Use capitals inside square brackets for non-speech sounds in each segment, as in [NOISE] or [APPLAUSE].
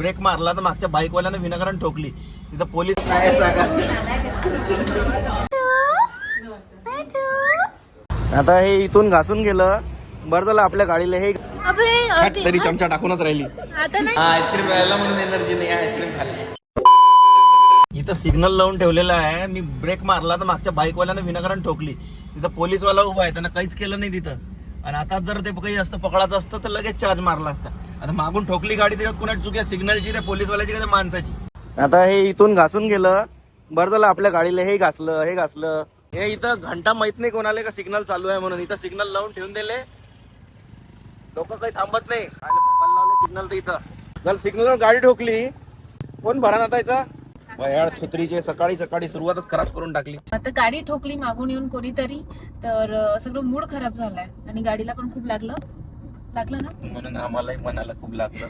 Break मारला तर मागच्या बाईकवाल्यानं विनाकारण ठोकली. तिथं पोलीस आता हे इथून घासून गेलं. बरं झालं आपल्या गाडीला हे तरी चमचा टाकूनच राहिली. आता नाही. आईस्क्रीम राहिला म्हणून एनर्जी नाही आईस्क्रीम खाल्ली. इथं सिग्नल लावून ठेवलेला आहे. मी ब्रेक मारला तर मागच्या बाईकवाल्यानं विनाकारण ठोकली. तिथं पोलीसवाला उभा आहे त्यानं काहीच केलं नाही तिथं. आणि आता जर ते काही असतं पकडायचं असतं तर लगेच चार्ज मारला असता. आता मागून ठोकली गाडी त्याच्यात कुणाची चुकी सिग्नलची त्या पोलीसवाल्याची का माणसाची? आता हे इथून घासून गेलं. बरं झालं आपल्या गाडीला हे घासलं हे घासलं. हे इथं घंटा माहीत नाही कोणाला का सिग्नल चालू आहे म्हणून. इथं सिग्नल लावून ठेवून दिले. लोक काही थांबत नाही. सिग्नल तर इथं. जर सिग्नल गाडी ठोकली कोण भरा नातायचा वयाळ थुत्रीचे सकाळी सकाळी सुरुवातच खराब करून टाकली. आता गाडी ठोकली मागून येऊन कोणीतरी तर सगळं मूड खराब झालाय. आणि गाडीला पण खूप लागलं. लागलं ना? म्हणून आम्हालाही मनाला खूप लागलं.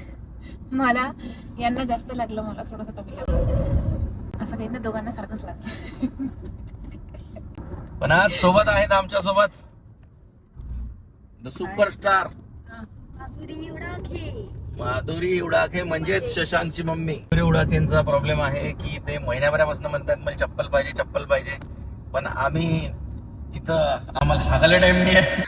मला यांना जास्त लागलं मला थोडस कमी लागलं. असं काही ना दोघांना सारखंच लागलं. पण आज सोबत आहेत आमच्यासोबत द सुपरस्टार माधुरी उडाखे म्हणजेच शशांकची मम्मी. माधुरी उडाखेंचा प्रॉब्लेम आहे की ते महिन्याभरापासून म्हणतात मला चप्पल पाहिजे चप्पल पाहिजे. पण आम्ही इथं आम्हाला हागायला टाइम नाही आहे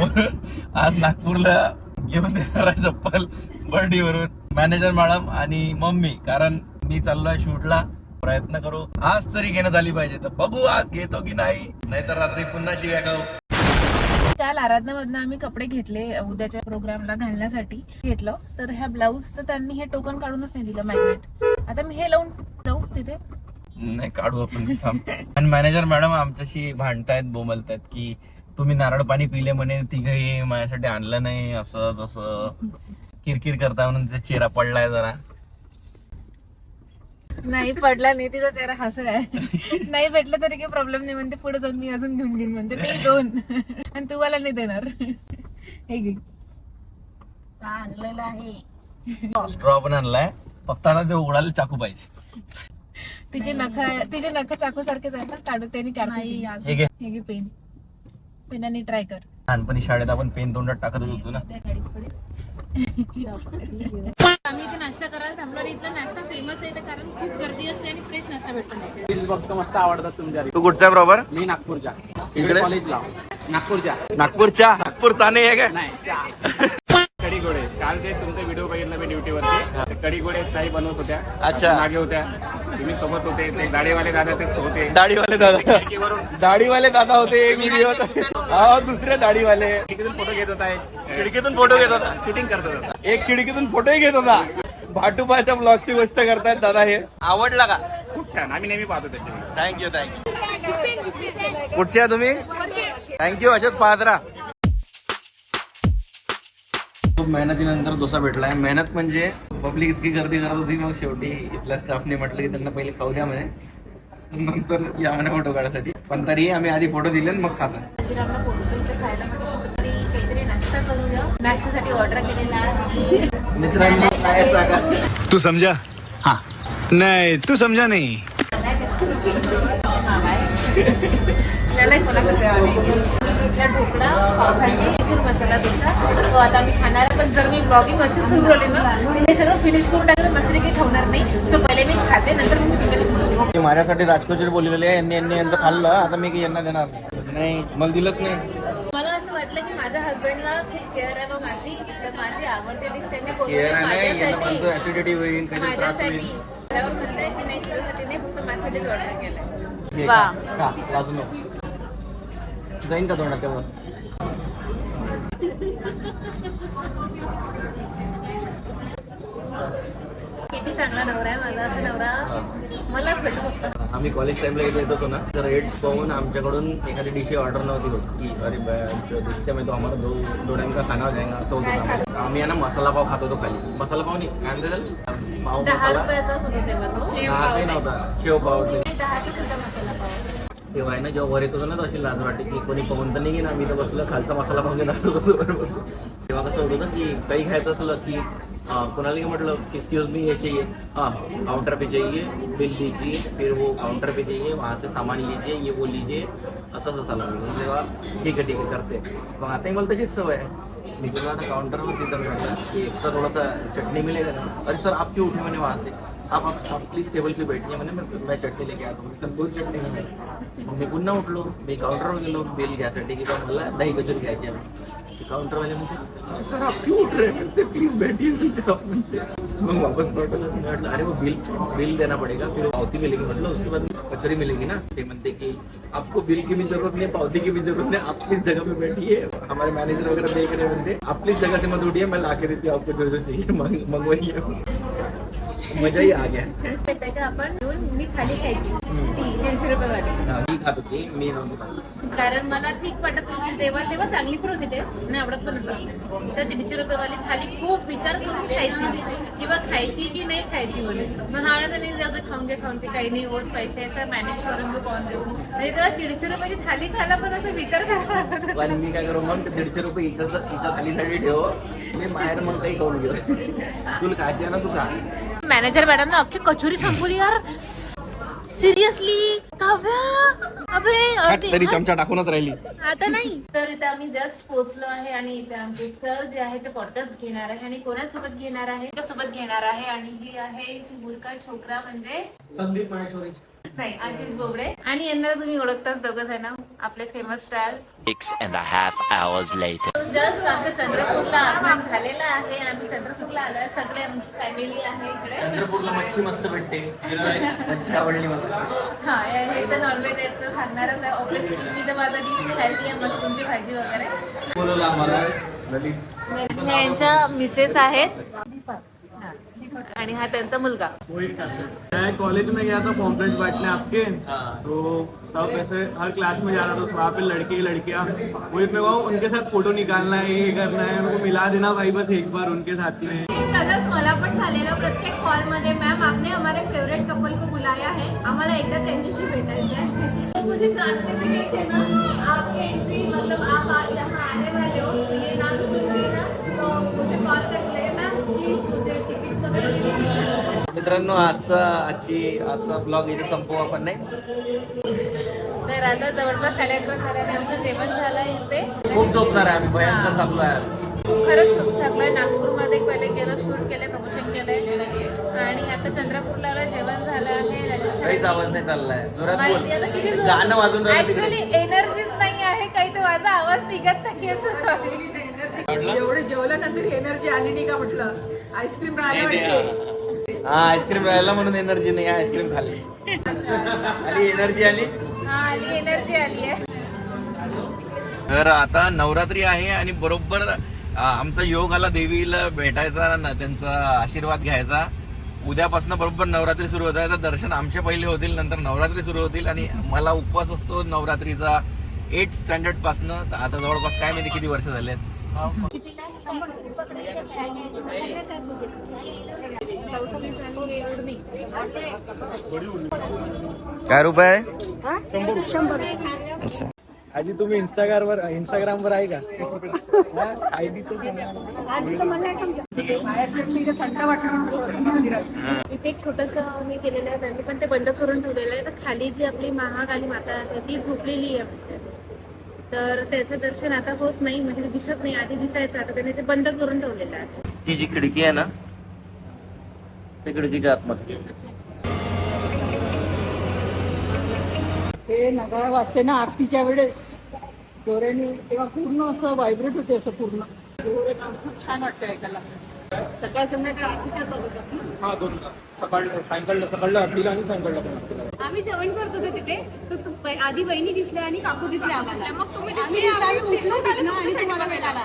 म्हणून आज नागपूरला घेऊन देणार आहे चप्पल बर्डीवरून. मॅनेजर मॅडम आणि मम्मी कारण मी चाललोय शूटला. प्रयत्न करू. आज तरी घेणं झाली पाहिजे. तर बघू आज घेतो की नाही. नाहीतर रात्री पुन्हा शिव्या खाऊ. काल आराधनामधनं आम्ही कपडे घेतले उद्याच्या प्रोग्रामला घालण्यासाठी घेतलं. तर ह्या ब्लाऊजचं त्यांनी हे टोकन काढूनच नाही दिलं मॅग्नेट आता मी हे लावून जाऊ तिथे. नाही काढू आपण. आणि मॅनेजर मॅडम आमच्याशी भांडतायत बोमलतायत की तुम्ही नारळ पाणी पिले म्हणे तिघही माझ्यासाठी आणलं नाही असं तसं. किरकिर करता म्हणून तिचा चेहरा पडलाय जरा. नाही पडला नाही तिचा चेहरा हसरा आहे. नाही भेटलं तरी काही प्रॉब्लेम नाही म्हणते पुढे जाऊन मी अजून घेऊन घेईन म्हणते ते दोन. आणि तू मला नाही देणार. हे घे. आणलेलं आहे. स्ट्रॉ पण आणलाय. फक्त आता ते उघडायला चाकू पाहिजे. तिचे नख तिचे नख चाकू सारखेच आहेत ना काढू त्यांनी हे घे पेन. पेनाने ट्राय कर. लहानपणी शाळेत आपण पेन तोंडात टाकत होतो ना. आम्ही इथे नाश्ता करायला थांबलो आणि इथला नाश्ता फेमस आहे कारण खूप गर्दी असते आणि फ्रेश नाश्ता भेटतो नाही. बघतो मस्त आवडतात तुमच्या तू कुठचा बरोबर? मी नागपूरच्या. इकडे? इकडे कॉलेजला नागपूरच्या. नागपूरच्या? नागपूरचा नाही आहे काय? नाही. कढी गोडे काल ते बघितला मी ड्युटीवरती कढी गोडे ताई बनवत होत्या. अच्छा. मागे होत्या. तुम्ही सोबत होते ते गाडीवाले दादा ते होते. दाढीवाले दादा. दाढीवाले दादा होते एक व्हिडिओ हो दुसरे दाढीवाले. तिकडून फोटो घेत होता खिडकीतून फोटो घेत होता. शूटिंग करत होता. एक खिडकीतून फोटोही घेत होता. भाटुबाच्या ब्लॉगची गोष्ट करतायत दादा हे. आवडला का? खूप छान. आम्ही नेहमी पाहतो त्याची. थँक्यू थँक्यू कुठचे तुम्ही? थँक्यू असेच पाहत राहा. खूप मेहनतीनंतर डोसा भेटलाय. मेहनत म्हणजे पब्लिक इतकी गर्दी करत होती मग शेवटी इथल्या स्टाफने म्हटलं की त्यांना पहिले खाऊ द्या म्हणे. नंतर या म्हणे फोटो काढायसाठी. पण तरी आम्ही आधी फोटो दिले आणि मग खाता नाश्त्यासाठी ऑर्डर केलेला आहे. मित्रांनो काय सांगा? तू समझा हाँ. नहीं तू समझा नहीं. इथला ढोकळा पावभाजी मिसूर मसाला डोसा. तो आता आम्ही खाणार आहे पण जर मी ब्लॉगिंग अशी सुरू ठेवली ना तर हे सगळं फिनिश करून टाकलं मसाले काही ठेवणार नाही. सो पहिले मी खाते नंतर मी तुमच्याशी माझ्यासाठी राजकोचर बोललेले आहे यांनी यांनी यांचं खाल्लं आता मी काही यांना देणार नाही. मला दिलंच नाही. मला असं वाटलं की माझ्या हस्बंडला खूप केअर आहे बा माझी तर माझी आवडती डिश त्यांनी केअर बोलवली आहे यांना माझ्यासाठी म्हणतो ऍसिडिटी होईल काहीतरी त्रास माझ्यासाठी. होईल त्यावर म्हणलंय की नाही तुझ्यासाठी नाही फक्त माझ्यासाठीच ऑर्डर केलंय. घे, वा. जाईन का तोंडात तेवढं किती चांगला नवरा आहे माझा असं नवरा मलाच भेटू फक्त. आम्ही कॉलेज टाइमला इथे येत होतो ना तर रेट्स पाहून आमच्याकडून एखादी डिश ऑर्डर नव्हती होत की अरे दिसते मी तो आम्हाला दो दो टाइम का खाना जाएगा असं होतं. आम्ही आहे ना मसाला पाव खात होतो खाली. मसाला पाव नाही काय म्हणतात पाव दहा मसाला? रुपयाचाच होता तेव्हा तो. दहा काही नव्हता. शेव पाव. पाव तेव्हा ना जेव्हा वर येत होतं ना तर अशी लाज वाटते की कोणी पाहून तर नाही ना मी तर बसलो खालचा मसाला पाहून घेणार होतो वर बसून. तेव्हा कसं होतं की काही खायचं असलं की कोणाला म्हटलं की एक्सक्यूज मी ये. चाहिए हाँ काउंटर पे चाहिए बिल लीजिए फिर वो काउंटर पे चाहिए वहाँ से सामान लीजिए ये वो लीजिए असं असं चालू म्हणजे तेव्हा ठीक आहे ठीक आहे करते. मग आता मला तशीच सवय आहे. मी बोला आता काउंटर तिथं किधर बैठा सर थोड़ा चटणी मिळेल मिलेगा ना अरे सर आपकी उठी उठे वहाँ से. आप आप, प्लीज़ टेबल पे बैठिए मैंने मैं मैं चटणी लेके आता हूँ। तंदूर चटणी घेऊन मग मी मी काउंटरवर गेलो बिल घ्यायसाठी की बा मला दही कचोरी घ्यायची आहे काउंटरवाले म्हणजे सर आप क्यों उठ रहे हैं? प्लीज़ बैठिए मग वापस मी म्हटलं अरे वो बिल बिल देना पड़ेगा फिर पावती मिलेगी। मतलब उसके बाद कचोरी मिलेगी ना? ते म्हणते की आपको बिल की भी ज़रूरत नहीं पावती की भी ज़रूरत नहीं आप प्लीज़ जगह पे बैठिए। हमारे मैनेजर वगैरह देख रहे होंगे आप प्लीज़ जगह से मत उठिए मैं ला के देती हूँ आपको जो जो चाहिए मंगवाइए। मजा ही आ गया. माहितीये का आपण घेऊन मी खाली खायची. ती दीडशे रुपये वाली हा, मी खात होती मी नव्हती खात. कारण मला ठीक वाटत होती तेव्हा तेव्हा चांगली पण होती टेस्ट आणि आवडत पण होतं तर दीडशे रुपयेवाली थाली खूप विचार करून खायची. किंवा खायची की नाही खायची म्हणून मग हा तर नाही जाऊ दे, खाऊन घे खाऊन घे काही नाही होत पैशाचा मॅनेज करून घेऊ पाहून घेऊ आणि तेव्हा दीडशे रुपयाची थाली खायला पण असं विचार करावा लागत होता. पण मी काय करू मग ते दीडशे रुपये हिच्या हिच्या थालीसाठी ठेव. मी बाहेर मग काही करून घेऊ. [LAUGHS] तुला खायची ना तू खा. मॅनेजर मॅडम अख्खी कचोरी संपवली यार। सिरियसली काव्या? अबे अर्धी- तरी चमचा टाकूनच राहिली. आता नाही. तर इथे आम्ही जस्ट पोहोचलो आहे आणि इथे आमचे सर जे आहे ते पॉडकास्ट घेणार आहे आणि कोणासोबत घेणार आहे? सोबत घेणार आहे? आणि ही आहे चिमुरका छोकरा म्हणजे? संदीप माहेश्वरी नाही आशिष बोबडे. आणि यांना तुम्ही ओळखताच दोघं जण आपले famous star Six and a half hours later. Just आमच्या चंद्रपूरला आगमन झालेलं आहे. आम्ही चंद्रपूरला आलोय. सगळे आमची फॅमिली आहे इकडे. चंद्रपूरला मच्छी मस्त भेटते. मच्छी आवडली मला. हा हे तर नॉनव्हेज याचं सांगणारच आहे. ऑब्विसली मी तर माझा डिश खाल्ली आहे मशरूमची भाजी वगैरे. बोलवलं आम्हाला. ललित यांच्या मिसेस आहेत. आणि हा त्यांचा मुलगा. मैं कॉलेज में गया था पॉम्पलेट बांटने आपके। तो सब ऐसे हर क्लास में जा रहा था वहाँ पे लड़के लड़कियाँ। वही पे वो उनके साथ फोटो निकालना है ये करना है उनको मिला देना भाई बस एक बार उनके साथ में तसंच मला पण झालेलं प्रत्येक कॉलमध्ये मॅम आपने हमारे फेवरेट कपल को बुलाया है. आम्हाला एकदा त्यांच्याशी भेटायचं आहे. तो मुझे जानते भी नहीं थे ना. आपके एंट्री मतलब आप आ- यहाँ आने वाले हो. तो ये नाम सुन के ना तो मुझे कॉल करते हैं मैम प्लीज मित्रांनो आजचा आजची आजचा ब्लॉग इथे संपवू आपण नाही. तर आता जवळपास साडे अकरा झाल्याने आमचं जेवण झालं इथे. खूप झोपणार आहे आम्ही भयंकर थकलो आहे खरंच खूप थकलोय नागपूरमध्ये पहिले गेलो शूट केलंय प्रमोशन केलंय आणि आता चंद्रपूरला जेवण झालं आहे काहीच आवाज नाही चाललाय. जोरात गाणं वाजून ऍक्च्युली एनर्जीच नाही आहे काही तर माझा आवाज निघत नाही असं सॉरी एवढे जेवल्यानंतर एनर्जी आली नाही का म्हटलं? आईस्क्रीम राहिलं वाटते. हा आईस्क्रीम राहिला म्हणून एनर्जी नाही आईस्क्रीम खाल्ली. आली एनर्जी आली? हा आली एनर्जी आली आहे. तर आता नवरात्री आहे आणि बरोबर आमचा योग आला देवीला भेटायचा ना त्यांचा आशीर्वाद घ्यायचा. उद्यापासून बरोबर नवरात्री सुरू होत आहे. तर दर्शन आमचे पहिले होतील नंतर नवरात्री सुरू होतील आणि मला उपवास असतो नवरात्रीचा. एट स्टँडर्ड पासनं तर आता जवळपास काय माहिती किती वर्ष झाले काय रुपये? आधी तुम्ही इंस्टाग्रामवर इंस्टाग्रामवर आहे का? आयडी इथे एक छोटस मी केलेलं आहे त्यांनी पण ते बंद करून ठेवलेलं आहे. तर खाली जी आपली महाकाली माता आहे ती झोपलेली आहे. तर त्याचं दर्शन आता होत नाही म्हणजे ते दिसत नाही आधी दिसायचं आता त्याने ते बंद करून ठेवलेलं आहे. ती जी खिडकी आहे ना त्या खिडकीच्या आतमध्ये. हे नगाळा वाजते ना आरतीच्या वेळेस. दोऱ्याने तेव्हा पूर्ण असं व्हायब्रेट होते असं पूर्ण. दोरे काम खूप छान वाटतं ऐकायला. सकाळ संध्याकाळ आरतीच्याच वाजवतात ना? हा दोन. सकाळ सायंकाळ सकाळला आरतीला आणि सायंकाळला पण आरतीला. आम्ही जेवण करत होतो तिथे. तर आधी वहिनी दिसल्या आणि काकू दिसल्या आम्हाला. मग तुम्ही आम्ही उठलो तिथनं आणि तुम्हाला भेटायला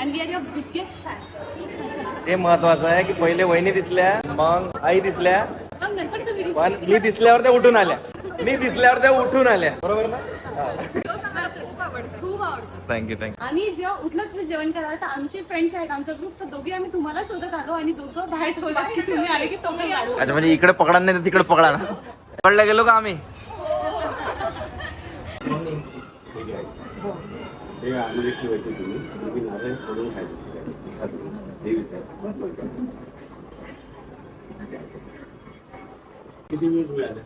आणि we are your biggest fan हे महत्वाचं आहे की पहिले वहिनी दिसल्या मग आई दिसल्या. मग नंतर तुम्ही दिसले. पण मी दिसल्यावर त्या उठून आल्या. मी दिसल्यावर त्या उठून आल्या. बरोबर ना? तो मला खूप आवडतं. खूप आवडतं. थँक्यू थँक्यू आणि जेव्हा उठलं तुम्ही जेवण करायला तर आमचे फ्रेंड्स आहेत आमचा ग्रुप तर दोघे आम्ही तुम्हाला शोधत आलो आणि दोघं बाहेर ठेवलं की तुम्ही आले की तुम्ही आलो अच्छा म्हणजे इकडे पकडा नाही तर तिकडे पकडा ना. पकडला गेलो का आम्ही? हे. किती वेळ मिळाले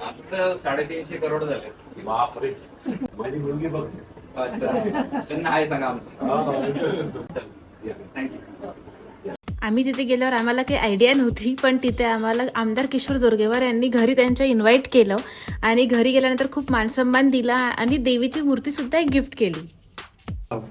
आता साडेतीनशे करोड झाले. बापरे. माझी मुलगी बघ. अच्छा. त्यांना आहे सांगा आमचं. आम्ही तिथे गेल्यावर आम्हाला काही आयडिया नव्हती पण तिथे आम्हाला आमदार किशोर जोरगेवार यांनी घरी त्यांच्या इन्व्हाइट केलं आणि घरी गेल्यानंतर खूप मानसन्मान दिला आणि देवीची मूर्ती सुद्धा एक गिफ्ट केली.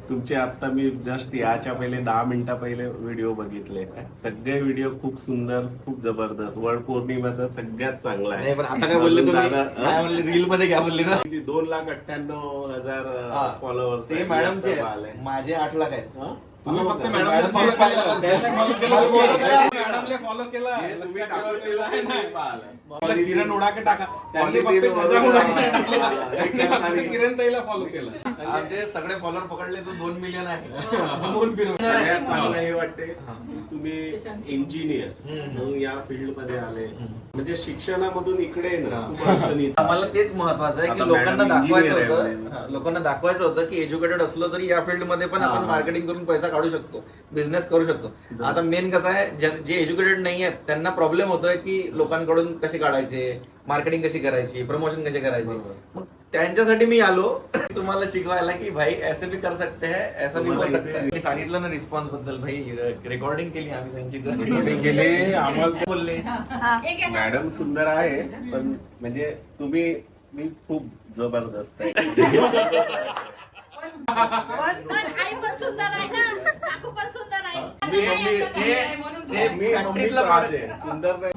तुमचे आता मी जस्ट याच्या पहिले दहा मिनिटा पहिले व्हिडिओ बघितले. सगळे व्हिडिओ खूप सुंदर खूप जबरदस्त. वड पौर्णिमेचा सगळ्यात चांगला नाही पण आता काय बोलले तुम्ही? रील मध्ये काय बोलले ना? दोन लाख अठ्ठ्याण्णव हजार. फॉलोअर्स ते मॅडमचे. माझे आठ लाख आहेत. तुम्ही फक्त मॅडम follow केला. किरण उडाके टाका. त्यांनी फक्त किरण ताईला फॉलो केलं. आमचे सगळे फॉलोअर पकडले तर दोन मिलियन आहे. [LAUGHS] चांगलं हे वाटते की तुम्ही इंजिनियर या फील्डमध्ये आले म्हणजे शिक्षणामधून इकडे मला तेच महत्वाचं आहे की लोकांना दाखवायचं होतं. हा, लोकांना दाखवायचं होतं की एज्युकेटेड असलो तरी या फील्डमध्ये पण आपण मार्केटिंग करून पैसा काढू शकतो बिझनेस करू शकतो. आता मेन कसं आहे जे एज्युकेटेड नाही आहेत त्यांना प्रॉब्लेम होतोय की लोकांकडून कसे काढायचे मार्केटिंग कशी करायची प्रमोशन कसे करायचे? मग त्यांच्यासाठी मी आलो. [LAUGHS] तुम्हाला शिकवायला की भाई ऐसे भी कर सकते हैं ऐसा भी हो सकता है. मी सांगितलं ना रिस्पॉन्सबद्दल भाई रेकॉर्डिंग केली आम्ही त्यांची. [LAUGHS] [LAUGHS] Recording केली, आम्हाला बोलले. मॅडम सुंदर आहे पण म्हणजे तुम्ही मी खूप जबरदस्त आहे. आई पण सुंदर आहे ना. काकू पण सुंदर आहे. ते- ते- ते मी फॅक्टरीतला मम्मीचा product आहे. सुंदर नाही.